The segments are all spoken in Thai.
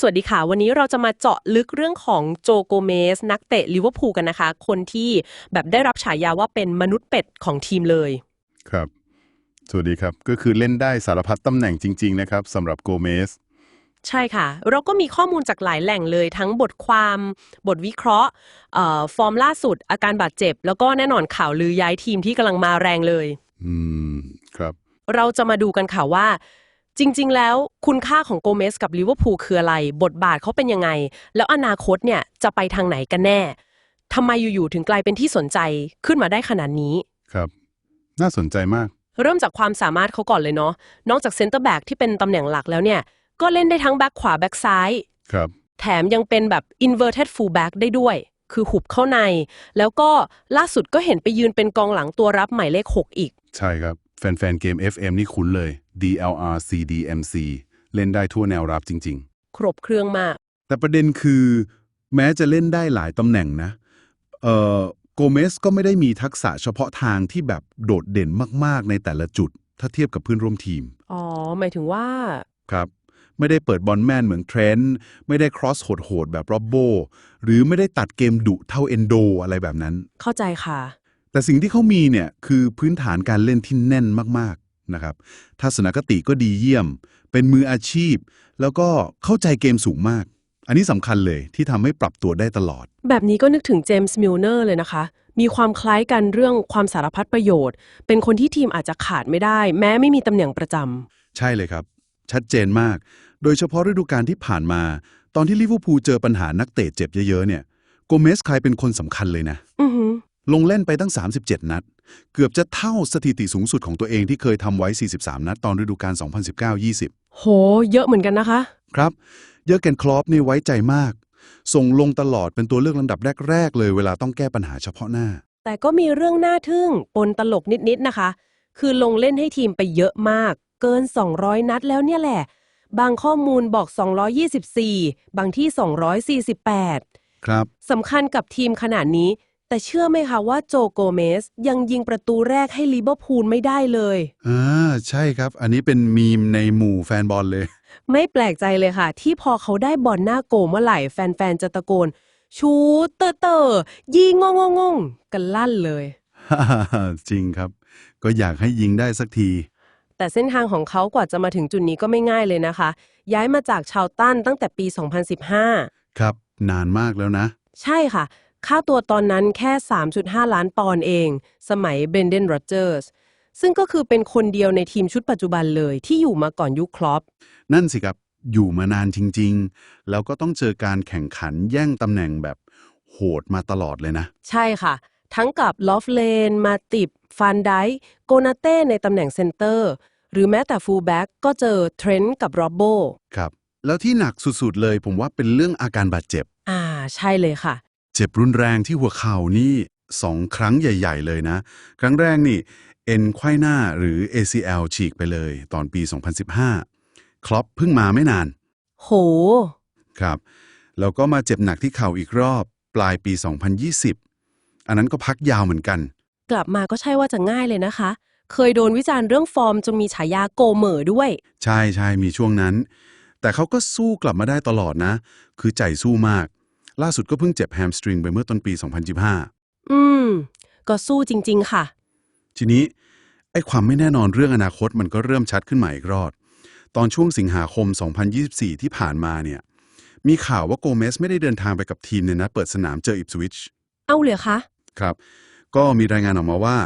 สวัสดีค่ะ วันนี้เราจะมาเจาะลึกเรื่องของโจโกเมส นักเตะลิเวอร์พูลกันนะคะ คนที่แบบได้รับฉายาว่าเป็นมนุษย์เป็ดของทีมเลย ครับ สวัสดีครับ ก็คือเล่นได้สารพัดตำแหน่งจริง ๆ นะครับสำหรับโกเมส ใช่ค่ะ เราก็มีข้อมูลจากหลายแหล่งเลย ทั้งบทความ บทวิเคราะห์เอ่อฟอร์มล่าสุด อาการบาดเจ็บ แล้วก็แน่นอนข่าวลือย้ายทีมที่กำลังมาแรงเลย อืม ครับ เราจะมาดูกันค่ะว่า จริง ๆ แล้วคุณค่าของโกเมสกับลิเวอร์พูลคืออะไร บทบาทเขาเป็นยังไง แล้วอนาคตเนี่ยจะไปทางไหนกันแน่ทำไมอยู่ๆถึงกลายเป็นที่สนใจขึ้นมาได้ขนาดนี้ ครับ น่าสนใจมาก เริ่มจากความสามารถเขาก่อนเลยเนาะนอกจากเซนเตอร์แบ็กที่เป็นตำแหน่งหลักแล้วเนี่ย ก็เล่นได้ทั้งแบ็กขวาแบ็กซ้าย ครับ แถมยังเป็นแบบ inverted fullback ได้ด้วย คือหุบเข้าใน แล้วก็ล่าสุดก็เห็นไปยืนเป็นกองหลังตัวรับหมายเลข 6 อีก ใช่ครับ แฟนๆเกม FM นี่คุ้นเลย DLR CDMC เล่นได้ทั่วแนวรับจริง ครบเครื่องมากแต่ประเด็นคือ แม้จะเล่นได้หลายตำแหน่งนะเอ่อโกเมสก็ไม่ได้มีทักษะเฉพาะทางที่แบบโดดเด่นมากๆ ในแต่ละจุด ถ้าเทียบกับเพื่อนร่วมทีมอ๋อ หมายถึงว่า ครับ ไม่ได้เปิดบอลแม่นเหมือนเทรนต์ไม่ได้ครอสโหดๆแบบโรอบโบ หรือไม่ได้ตัดเกมดุเท่าเอนโดอะไรแบบนั้น เข้าใจค่ะ แต่สิ่งที่เขามีเนี่ยคือพื้นฐานการเล่นที่แน่นมากๆ นะครับทัศนคติก็ดีเยี่ยม เป็นมืออาชีพ แล้วก็เข้าใจเกมสูงมาก อันนี้สำคัญเลยที่ทำให้ปรับตัวได้ตลอด แบบนี้ก็นึกถึงเจมส์มิลเนอร์เลยนะคะ มีความคล้ายกันเรื่องความสารพัดประโยชน์ เป็นคนที่ทีมอาจจะขาดไม่ได้ แม้ไม่มีตำแหน่งประจำใช่เลยครับ ชัดเจนมาก โดยเฉพาะฤดูกาลที่ผ่านมา ตอนที่ลิเวอร์พูลเจอปัญหานักเตะเจ็บเยอะๆเนี่ยโกเมสกลายเป็นคนสำคัญเลยนะ อือหือ ลงเล่นไปตั้ง 37 นัด เกือบจะเท่าสถิติสูงสุดของตัวเองที่เคยทำไว้ 43 นัดตอนฤดูกาล 2019-20 โห เยอะเหมือนกันนะคะ ครับ เยอะเกนคลอปนี่ไว้ใจมาก ส่งลงตลอดเป็นตัวเลือกลำดับแรก ๆ เลยเวลาต้องแก้ปัญหาเฉพาะหน้า แต่ก็มีเรื่องน่าทึ่งปนตลกนิด ๆ นะคะ คือลงเล่นให้ทีมไปเยอะมาก เกิน 200 นัดแล้วเนี่ยแหละ บางข้อมูลบอก 224 บางที่ 248 ครับสำคัญกับทีมขนาดนี้ แต่เชื่อไหมคะว่าโจโกเมสยังยิงประตูแรกให้ลิเวอร์พูลไม่ได้เลย อ่าใช่ครับ อันนี้เป็นมีมในหมู่แฟนบอลเลย ไม่แปลกใจเลยค่ะ ที่พอเขาได้บอลหน้าโกเมื่อไหร่แฟนๆจะตะโกน ชูเตอร์เตอร์ยิงงงงงกันลั่นเลย จริงครับ ก็อยากให้ยิงได้สักที แต่เส้นทางของเขากว่าจะมาถึงจุดนี้ก็ไม่ง่ายเลยนะคะ ย้ายมาจากชาวตันตั้งแต่ปี 2015 ครับ นานมากแล้วนะ ใช่ค่ะ ค่าตัวตอนนั้นแค่ 3.5 ล้านปอนด์เอง สมัยเบนเดนโรเจอร์สซึ่งก็คือเป็นคนเดียวในทีมชุดปัจจุบันเลยที่อยู่มาก่อนยุคคลอปนั่นสิครับ อยู่มานานจริง ๆ แล้วก็ต้องเจอการแข่งขันแย่งตำแหน่งแบบโหดมาตลอดเลยนะ ใช่ค่ะ ทั้งกับลอฟเลน มาติบฟันไดโกนาเต้ในตำแหน่งเซนเตอร์ หรือแม้แต่ฟูลแบ็กก็เจอเทรนต์กับโรบโบครับ แล้วที่หนักสุดๆเลย ผมว่าเป็นเรื่องอาการบาดเจ็บ อ่า ใช่เลยค่ะ เจ็บรุนแรงที่หัวเข่านี่สองครั้งใหญ่ ๆ เลยนะ ครั้งแรกนี่เอ็นไขว้หน้าหรือ ACL ฉีกไปเลย ตอนปี 2015 คลอปเพิ่งมาไม่นาน โห ครับแล้วก็มาเจ็บหนักที่เข่าอีกรอบปลายปี 2020 อันนั้นก็พักยาวเหมือนกัน กลับมาก็ใช่ว่าจะง่ายเลยนะคะ เคยโดนวิจารณ์เรื่องฟอร์มจนมีฉายาโกเหมอด้วย ใช่ใช่มีช่วงนั้น แต่เขาก็สู้กลับมาได้ตลอดนะ คือใจสู้มาก ล่าสุดก็เพิ่งเจ็บแฮมสตริงไปเมื่อต้นปี 2025อืม ก็สู้จริง ๆ ค่ะ ทีนี้ ไอ้ความไม่แน่นอนเรื่องอนาคตมันก็เริ่มชัดขึ้นมาอีกรอบตอนช่วงสิงหาคม 2024 ที่ผ่านมาเนี่ย มีข่าวว่าโกเมสไม่ได้เดินทางไปกับทีมในนัดเปิดสนามเจออิปสวิชเอาเลยคะครับ ก็มีรายงานออกมาว่า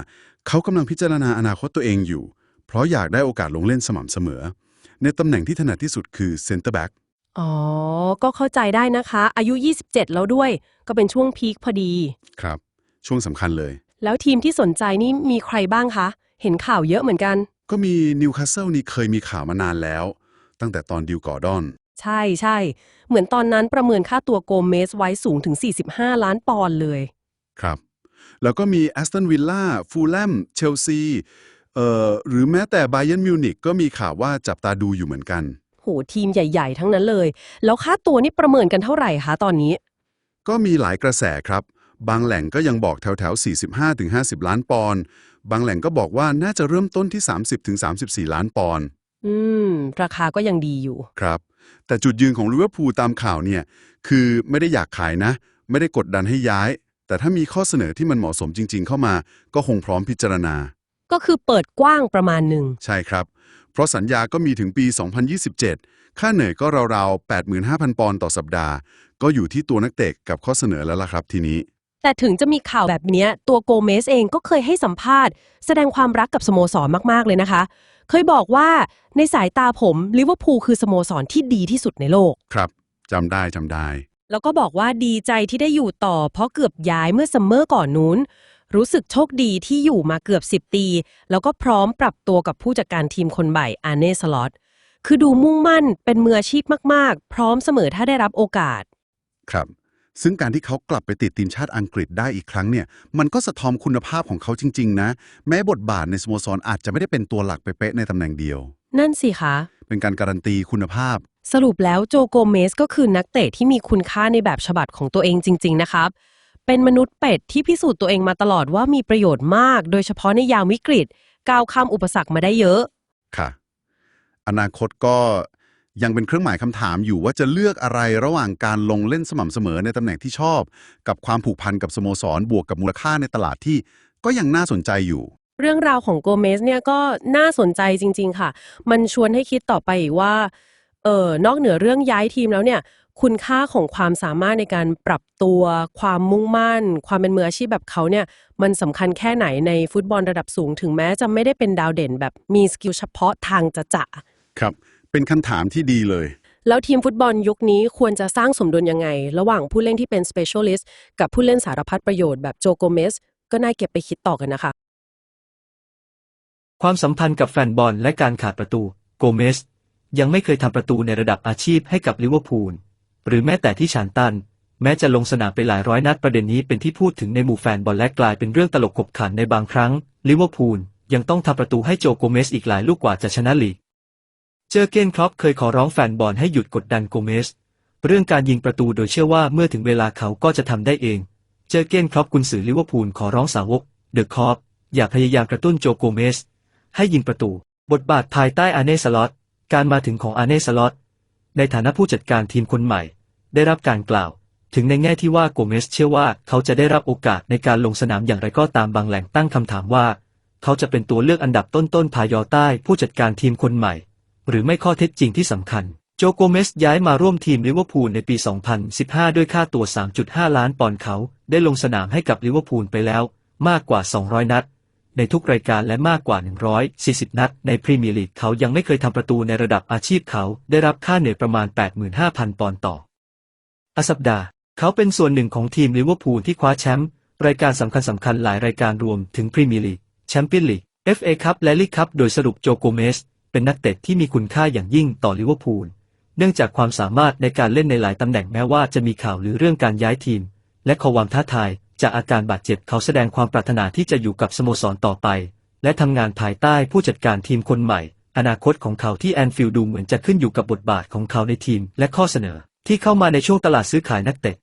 เขากำลังพิจารณาอนาคตตัวเองอยู่ เพราะอยากได้โอกาสลงเล่นสม่ำเสมอ ในตำแหน่งที่ถนัดที่สุดคือเซนเตอร์แบ็ก อ๋อ ก็เข้าใจได้นะคะ อายุ 27 แล้วด้วย ก็เป็นช่วงพีคพอดี ครับ ช่วงสำคัญเลย แล้วทีมที่สนใจนี่มีใครบ้างคะ เห็นข่าวเยอะเหมือนกัน ก็มีนิวคาสเซิลนี่เคยมีข่าวมานานแล้ว ตั้งแต่ตอนดิวกอร์ดอน ใช่ใช่ เหมือนตอนนั้นประเมินค่าตัวโกเมสไว้สูงถึง 45 ล้านปอนด์เลย ครับ แล้วก็มีแอสตันวิลล่าฟูลแลมเชลซีเอ่อหรือแม้แต่ไบเ e นมิวนิกก็มีข่าวว่าจับตาดูอยู่เหมือนกัน โหทีมใหญ่ ๆ ทั้งนั้นเลย แล้วค่าตัวนี่ประเมินกันเท่าไหร่คะตอนนี้ ก็มีหลายกระแสครับ บางแหล่งก็ยังบอกแถวแถวๆ45-50 ล้านปอนด์บางแหล่งก็บอกว่าน่าจะเริ่มต้นที่ 30-34 ล้านปอนด์อืม ราคาก็ยังดีอยู่ ครับ แต่จุดยืนของลิเวอร์พูลตามข่าวเนี่ย คือไม่ได้อยากขายนะ ไม่ได้กดดันให้ย้าย แต่ถ้ามีข้อเสนอที่มันเหมาะสมจริง ๆ เข้ามา ก็คงพร้อมพิจารณา ก็คือเปิดกว้างประมาณหนึ่ง ใช่ครับ เพราะสัญญาก็มีถึงปี 2027 ค่าเหนื่อยก็ราวๆ 85,000 ปอนด์ต่อสัปดาห์ ก็อยู่ที่ตัวนักเตะกับข้อเสนอแล้วล่ะครับทีนี้ แต่ถึงจะมีข่าวแบบเนี้ยตัวโกเมสเองก็เคยให้สัมภาษณ์ แสดงความรักกับสโมสรมากๆเลยนะคะ เคยบอกว่าในสายตาผมลิเวอร์พูลคือสโมสรที่ดีที่สุดในโลก ครับจำได้จำได้ แล้วก็บอกว่าดีใจที่ได้อยู่ต่อเพราะเกือบย้ายเมื่อซัมเมอร์ก่อนนู้น รู้สึกโชคดีที่อยู่มาเกือบ 10 ปี แล้วก็พร้อมปรับตัวกับผู้จัดการทีมคนใหม่อาเน่สล็อตคือดูมุ่งมั่นเป็นมืออาชีพมาก ๆ พร้อมเสมอถ้าได้รับโอกาส ครับ ซึ่งการที่เขากลับไปติดทีมชาติอังกฤษได้อีกครั้งเนี่ย มันก็สะท้อนคุณภาพของเขาจริง ๆ นะ แม้บทบาทในสโมสรอาจจะไม่ได้เป็นตัวหลักเป๊ะๆในตำแหน่งเดียว นั่นสิคะ เป็นการการันตีคุณภาพ สรุปแล้วโจโกเมสก็คือนักเตะที่มีคุณค่าในแบบฉบับของตัวเองจริง ๆ นะครับ เป็นมนุษย์เป็ดที่พิสูจน์ตัวเองมาตลอดว่ามีประโยชน์มาก โดยเฉพาะในยามวิกฤต ก้าวข้ามอุปสรรคมาได้เยอะ ค่ะ อนาคตก็ยังเป็นเครื่องหมายคำถามอยู่ว่าจะเลือกอะไรระหว่างการลงเล่นสม่ำเสมอในตำแหน่งที่ชอบ กับความผูกพันกับสโมสรบวกกับมูลค่าในตลาดที่ก็ยังน่าสนใจอยู่ เรื่องราวของโกเมสเนี่ยก็น่าสนใจจริง ๆ ค่ะ มันชวนให้คิดต่อไปอีกว่า เออนอกเหนือเรื่องย้ายทีมแล้วเนี่ย คุณค่าของความสามารถในการปรับตัว ความมุ่งมั่น ความเป็นมืออาชีพแบบเขาเนี่ยมันสำคัญแค่ไหนในฟุตบอลระดับสูง ถึงแม้จะไม่ได้เป็นดาวเด่นแบบมีสกิลเฉพาะทางจะจะครับ เป็นคำถามที่ดีเลย แล้วทีมฟุตบอลยุคนี้ควรจะสร้างสมดุลยังไง ระหว่างผู้เล่นที่เป็น specialist กับผู้เล่นสารพัดประโยชน์แบบโจโกเมสก็น่าเก็บไปคิดต่อกันนะคะ ความสัมพันธ์กับแฟนบอลและการขาดประตู โกเมสยังไม่เคยทำประตูในระดับอาชีพให้กับลิเวอร์พูล หรือแม้แต่ที่ชานตัน แม้จะลงสนามไปหลายร้อยนัดประเด็นนี้เป็นที่พูดถึงในหมู่แฟนบอลและกลายเป็นเรื่องตลกขบขันในบางครั้ง ลิเวอร์พูลยังต้องทำประตูให้โจโกเมสอีกหลายลูกกว่าจะชนะลีก เจอเกนครอปเคยขอร้องแฟนบอลให้หยุดกดดันโกเมสเรื่องการยิงประตูโดยเชื่อว่าเมื่อถึงเวลาเขาก็จะทำได้เอง เจอเกนครอปกุนสือลิเวอร์พูลขอร้องสาวก เดอะคอปอย่าพยายามกระตุ้นโจโกเมสให้ยิงประตู บทบาทภายใต้อาเน่สล็อตการมาถึงของอาเน่สล็อต ในฐานะผู้จัดการทีมคนใหม่ ได้รับการกล่าว ถึงในแง่ที่ว่าโกเมสเชื่อว่าเขาจะได้รับโอกาสในการลงสนามอย่างไรก็ตามบางแหล่งตั้งคำถามว่า เขาจะเป็นตัวเลือกอันดับต้นๆภายอใต้ผู้จัดการทีมคนใหม่ หรือไม่ข้อเท็จจริงที่สำคัญ โจโกเมสย้ายมาร่วมทีมลิเวอร์พูลในปี 2015 ด้วยค่าตัว 3.5 ล้านปอนด์เขาได้ลงสนามให้กับลิเวอร์พูลไปแล้ว มากกว่า 200 นัด ในทุกรายการและมากกว่า 140 นัด ในพรีเมียร์ลีกเขายังไม่เคยทำประตูในระดับอาชีพเขาได้รับค่าเหนื่อยประมาณ 85,000 ปอนด์ต่ออาสัปดาห์ เขาเป็นส่วนหนึ่งของทีมลิเวอร์พูลที่คว้าแชมป์รายการสำคัญสำคัญหลายรายการรวมถึงพรีเมียร์ลีกแชมเปี้ยนลีก FA คัพและลีกคัพโดยสรุปโจโกเมส เป็นนักเตะที่มีคุณค่าอย่างยิ่งต่อลิเวอร์พูลเนื่องจากความสามารถในการเล่นในหลายตำแหน่งแม้ว่าจะมีข่าวหรือเรื่องการย้ายทีม และความท้าทาย จากอาการบาดเจ็บเขาแสดงความปรารถนาที่จะอยู่กับสโมสรต่อไป และทำงานภายใต้ผู้จัดการทีมคนใหม่ อนาคตของเขาที่แอนฟิลด์ดูเหมือนจะขึ้นอยู่กับบทบาทของเขาในทีมและข้อเสนอ ที่เข้ามาในช่วงตลาดซื้อขายนักเตะ